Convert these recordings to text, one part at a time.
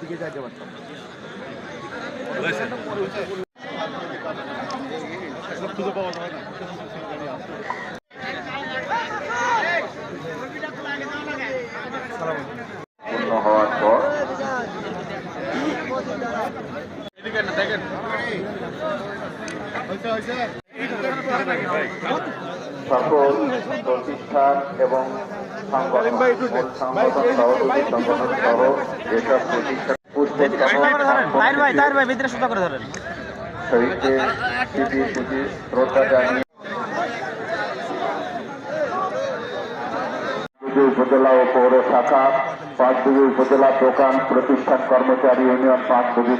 দিকে যাইতে পারতাম হওয়ার পর সকল প্রতিষ্ঠান এবং উপজেলা ও পৌর শাখা পাঁচদুবি উপজেলা দোকান প্রতিষ্ঠান কর্মচারী ইউনিয়ন পাঁচদুবি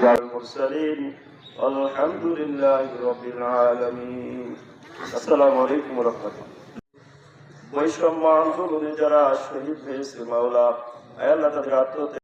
الحمد لله رب العالمين السلام عليكم ورحمة الله বৈষম্য আন্দোলনে যারা শহীদ হয়েছে মাওলা আল্লাহ তাদের আত্মহত্যা